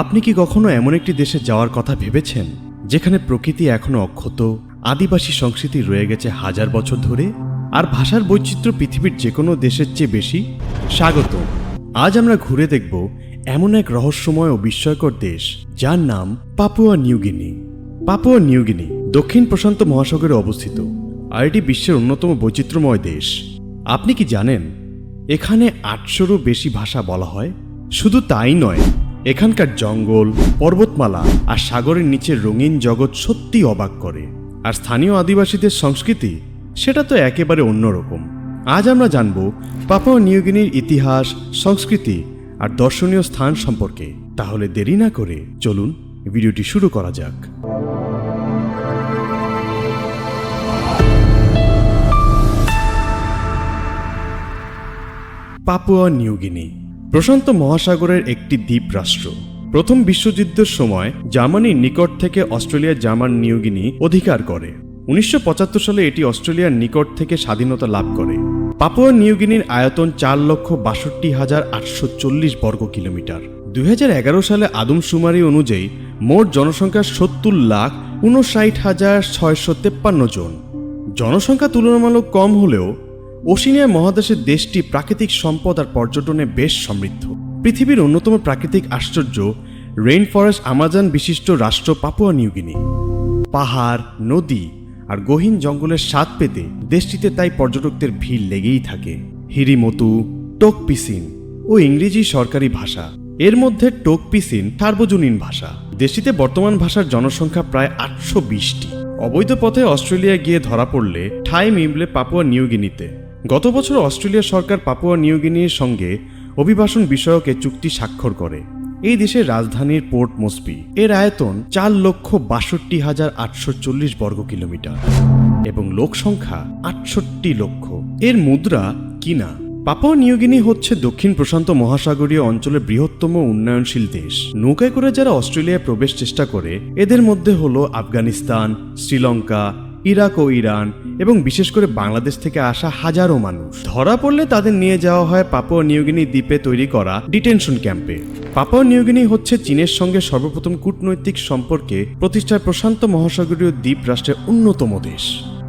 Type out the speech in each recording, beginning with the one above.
আপনি কি কখনো এমন একটি দেশে যাওয়ার কথা ভেবেছেন, যেখানে প্রকৃতি এখনও অক্ষত, আদিবাসী সংস্কৃতি রয়ে গেছে হাজার বছর ধরে, আর ভাষার বৈচিত্র্য পৃথিবীর যে কোনো দেশের চেয়ে বেশি? স্বাগত। আজ আমরা ঘুরে দেখব এমন এক রহস্যময় ও বিস্ময়কর দেশ, যার নাম পাপুয়া নিউগিনি পাপুয়া নিউগিনি দক্ষিণ প্রশান্ত মহাসাগরে অবস্থিত, আর এটি বিশ্বের অন্যতম বৈচিত্র্যময় দেশ। আপনি কি জানেন, এখানে আটশোরও বেশি ভাষা বলা হয়? শুধু তাই নয় এখানকার জঙ্গল, পর্বতমালা আর সাগরের নিচের রঙিন জগৎ সত্যি অবাক করে। আর স্থানীয় আদিবাসীদের সংস্কৃতি, সেটা তো একেবারে অন্যরকম। আজ আমরা জানব পাপুয়া নিউগিনির ইতিহাস, সংস্কৃতি আর দর্শনীয় স্থান সম্পর্কে। তাহলে দেরি না করে চলুন ভিডিওটি শুরু করা যাক। পাপুয়া নিউগিনি প্রশান্ত মহাসাগরের একটি দ্বীপ রাষ্ট্র। প্রথম বিশ্বযুদ্ধের সময় জার্মানির নিকট থেকে অস্ট্রেলিয়া জার্মান নিউগিনি অধিকার করে। উনিশশো পঁচাত্তর সালে এটি অস্ট্রেলিয়ার নিকট থেকে স্বাধীনতা লাভ করে। পাপুয়া নিউগিনির আয়তন চার লক্ষ বাষট্টি হাজার আটশো চল্লিশ বর্গ কিলোমিটার। দু হাজার এগারো সালে আদমশুমারি অনুযায়ী মোট জনসংখ্যা সত্তর লাখ উনষাট হাজার ছয়শো তেপ্পান্ন জন। জনসংখ্যা তুলনামূলক কম হলেও ওশিনিয়া মহাদেশের দেশটি প্রাকৃতিক সম্পদ আর পর্যটনে বেশ সমৃদ্ধ। পৃথিবীর অন্যতম প্রাকৃতিক আশ্চর্য রেইন ফরেস্ট আমাজন বিশিষ্ট রাষ্ট্র পাপুয়া নিউগিনি পাহাড়, নদী আর গহীন জঙ্গলের স্বাদ পেতে দেশটিতে তাই পর্যটকদের ভিড় লেগেই থাকে। হিরিমতু, টোকপিসিন ও ইংরেজি সরকারি ভাষা। এর মধ্যে টোকপিসিন সার্বজনীন ভাষা। দেশটিতে বর্তমান ভাষার জনসংখ্যা প্রায় আটশো বিশটি। অবৈধ পথে অস্ট্রেলিয়া গিয়ে ধরা পড়লে ঠাই মিমলে পাপুয়া নিউগিনিতে গত বছর অস্ট্রেলিয়া সরকার পাপুয়া নিউগিনির সঙ্গে অভিবাসন বিষয়কে চুক্তি স্বাক্ষর করে। এই দেশের রাজধানীর পোর্ট মসবি। এর আয়তন চার লক্ষ বাষট্টি হাজার আটশো চল্লিশ বর্গ কিলোমিটার এবং লোক সংখ্যা আটষট্টি লক্ষ। এর মুদ্রা কিনা? পাপুয়া নিউগিনি হচ্ছে দক্ষিণ প্রশান্ত মহাসাগরীয় অঞ্চলের বৃহত্তম উন্নয়নশীল দেশ। নৌকায় করে যারা অস্ট্রেলিয়ায় প্রবেশ চেষ্টা করে, এদের মধ্যে হলো আফগানিস্তান, শ্রীলঙ্কা ইরাক ও ইরান এবং বিশেষ করে বাংলাদেশ থেকে আসা হাজারো মানুষ। ধরা পড়লে তাদের নিয়ে যাওয়া হয় পাপুয়া নিউগিনি দ্বীপে তৈরি করা ডিটেনশন ক্যাম্পে। পাপুয়া নিউগিনি হচ্ছে চীনের সঙ্গে সর্বপ্রথম কূটনৈতিক সম্পর্কে প্রতিষ্ঠার প্রশান্ত মহাসাগরীয় দ্বীপ রাষ্ট্রের অন্যতম দেশ।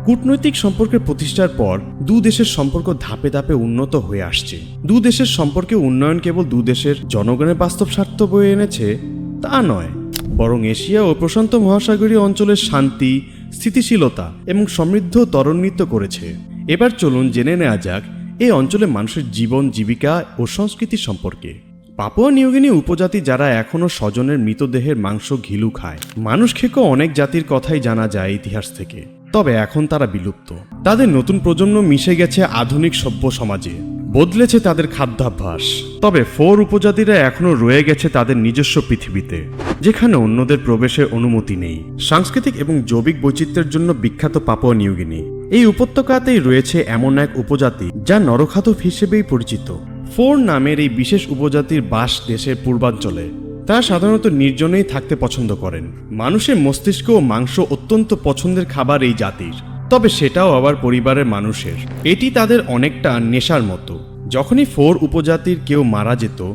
কূটনৈতিক সম্পর্কের প্রতিষ্ঠার পর দু দেশের সম্পর্ক ধাপে ধাপে উন্নত হয়ে আসছে। দু দেশের সম্পর্কে উন্নয়ন কেবল দু দেশের জনগণের বাস্তব স্বার্থ বয়ে এনেছে তা নয়, বরং এশিয়া ও প্রশান্ত মহাসাগরীয় অঞ্চলের শান্তি স্থিতিশীলতা এবং সমৃদ্ধ ত্বরান্বিত করেছে। এবার চলুন জেনে নেওয়া যাক এই অঞ্চলে মানুষের জীবন, জীবিকা ও সংস্কৃতি সম্পর্কে। পাপুয়া নিউগিনি উপজাতি যারা এখনও স্বজনের মৃতদেহের মাংস ঘিলু খায়। মানুষ খেকো অনেক জাতির কথাই জানা যায় ইতিহাস থেকে। তবে এখন তারা বিলুপ্ত। তাদের নতুন প্রজন্ম মিশে গেছে আধুনিক সভ্য সমাজে। বদলেছে তাদের খাদ্যাভ্যাস। তবে ফোর উপজাতিরা এখনও রয়ে গেছে তাদের নিজস্ব পৃথিবীতে, যেখানে অন্যদের প্রবেশের অনুমতি নেই। সাংস্কৃতিক এবং জৈবিক বৈচিত্র্যের জন্য বিখ্যাত পাপুয়া নিউগিনি এই উপত্যকাতেই রয়েছে এমন এক উপজাতি, যা নরখাতক হিসেবেই পরিচিত। ফোর নামের এই বিশেষ উপজাতির বাস দেশের পূর্বাঞ্চলে। তারা সাধারণত নির্জনেই থাকতে পছন্দ করেন। মানুষের মস্তিষ্ক ও মাংস অত্যন্ত পছন্দের খাবার এই জাতির। তবে সেটাও আবার পরিবারের মানুষের। এটি তাদের অনেকটা নেশার মতো। যখনই ফোর উপজাতির কেউ মারা যেত,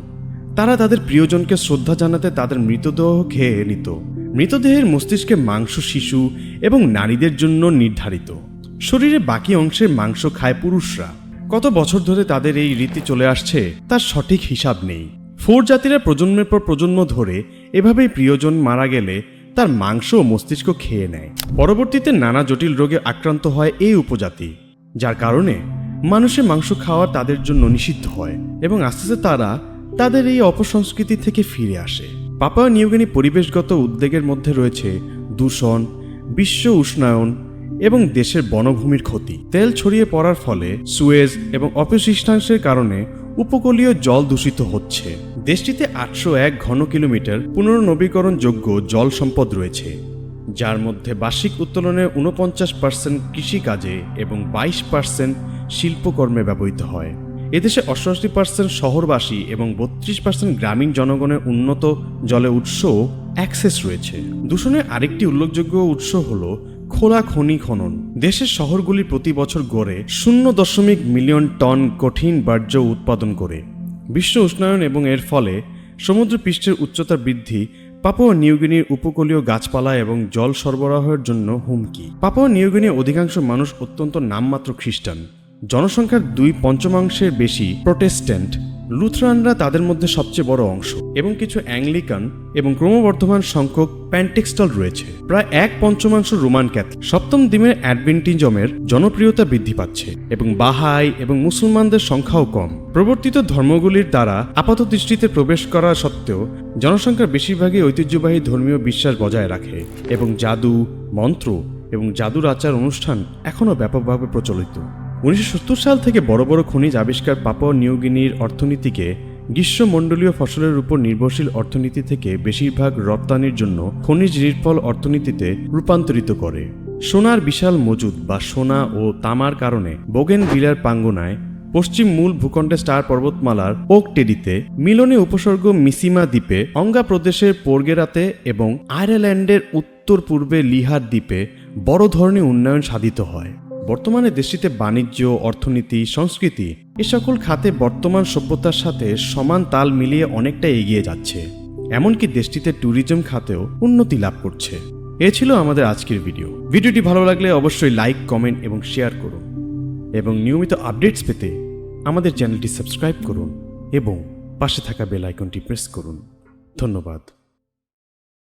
তারা তাদের প্রিয়জনকে শ্রদ্ধা জানাতে তাদের মৃতদেহ খেয়ে নিত। মৃতদেহের মস্তিষ্কে মাংস, শিশু এবং নারীদের জন্য নির্ধারিত। শরীরের বাকি অংশের মাংস খায় পুরুষরা। কত বছর ধরে তাদের এই রীতি চলে আসছে, তার সঠিক হিসাব নেই। ফোর জাতিরা প্রজন্মের পর প্রজন্ম ধরে এভাবেই প্রিয়জন মারা গেলে তার মাংস ও মস্তিষ্ক খেয়ে নেয়। পরবর্তীতে নানা জটিল রোগে আক্রান্ত হয় এই উপজাতি, যার কারণে মানুষের মাংস খাওয়া তাদের জন্য নিষিদ্ধ হয় এবং আস্তে আস্তে তারা তাদের এই অপসংস্কৃতি থেকে ফিরে আসে। পাপা নিউগিনি পরিবেশগত উদ্বেগের মধ্যে রয়েছে দূষণ, বিশ্ব উষ্ণায়ন এবং দেশের বনভূমির ক্ষতি। তেল ছড়িয়ে পড়ার ফলে সুয়েজ এবং অপশিষ্টাংশের কারণে উপকূলীয় জল দূষিত হচ্ছে। দেশটিতে আটশো এক ঘন কিলোমিটার পুনর্নবীকরণযোগ্য জল সম্পদ রয়েছে, যার মধ্যে বার্ষিক উত্তোলনের উনপঞ্চাশ পার্সেন্ট কৃষিকাজে এবং বাইশ পার্সেন্ট শিল্পকর্মে ব্যবহৃত হয়। এদেশে অষ্টআশি পার্সেন্ট শহরবাসী এবং বত্রিশ পার্সেন্ট গ্রামীণ জনগণের উন্নত জলে উৎস অ্যাক্সেস রয়েছে। দূষণের আরেকটি উল্লেখযোগ্য উৎস হল খোলা খনি খনন। দেশের শহরগুলি প্রতি বছর গড়ে শূন্য দশমিক মিলিয়ন টন কঠিন বর্জ্য উৎপাদন করে। বিশ্ব উষ্ণায়ন এবং এর ফলে সমুদ্রপৃষ্ঠের উচ্চতা বৃদ্ধি, পাপুয়া নিউগিনির উপকূলীয় গাছপালা এবং জল সরবরাহের জন্য হুমকি। পাপুয়া নিউগিনির অধিকাংশ মানুষ অত্যন্ত নামমাত্র খ্রিস্টান। জনসংখ্যার দুই পঞ্চমাংশের বেশি প্রোটেস্ট্যান্ট। লুথরানরা তাদের মধ্যে সবচেয়ে বড় অংশ, এবং কিছু অ্যাংলিকান এবং ক্রমবর্ধমান সংখ্যক প্যান্টেক্সটাল রয়েছে। প্রায় এক পঞ্চমাংশ রোমান ক্যাথলিক। সপ্তম দিনের অ্যাডভেন্টিজমের জনপ্রিয়তা বৃদ্ধি পাচ্ছে, এবং বাহাই এবং মুসলমানদের সংখ্যাও কম। প্রবর্তিত ধর্মগুলির দ্বারা আপাত দৃষ্টিতে প্রবেশ করা সত্ত্বেও, জনসংখ্যার বেশিরভাগই ঐতিহ্যবাহী ধর্মীয় বিশ্বাস বজায় রাখে, এবং জাদু, মন্ত্র এবং জাদুর আচার অনুষ্ঠান এখনও ব্যাপকভাবে প্রচলিত। উনিশশো সত্তর সাল থেকে বড় বড় খনিজ আবিষ্কার পাপুয়া নিউগিনির অর্থনীতিকে গ্রীষ্মমণ্ডলীয় ফসলের উপর নির্ভরশীল অর্থনীতি থেকে বেশিরভাগ রপ্তানির জন্য খনিজ নির্ফল অর্থনীতিতে রূপান্তরিত করে। সোনার বিশাল মজুদ বা সোনা ও তামার কারণে বোগেন বিলার পাঙ্গোনায় পশ্চিম মূল ভূখণ্ডে স্টার পর্বতমালার ওক টেডিতে মিলনে উপসর্গ মিসিমা দ্বীপে, অঙ্গা প্রদেশের পোর্গেরাতে এবং আয়ারল্যান্ডের উত্তর পূর্বে লিহার দ্বীপে বড় ধরনের উন্নয়ন সাধিত হয়। বর্তমানে দেশটিতে বাণিজ্য, অর্থনীতি, সংস্কৃতি এ সকল খাতে বর্তমান সভ্যতার সাথে সমান তাল মিলিয়ে অনেকটা এগিয়ে যাচ্ছে। এমনকি দেশটিতে ট্যুরিজম খাতেও উন্নতি লাভ করছে। এ ছিল আমাদের আজকের ভিডিও। ভিডিওটি ভালো লাগলে অবশ্যই লাইক, কমেন্ট এবং শেয়ার করুন এবং নিয়মিত আপডেটস পেতে আমাদের চ্যানেলটি সাবস্ক্রাইব করুন এবং পাশে থাকা বেল আইকনটি প্রেস করুন। ধন্যবাদ।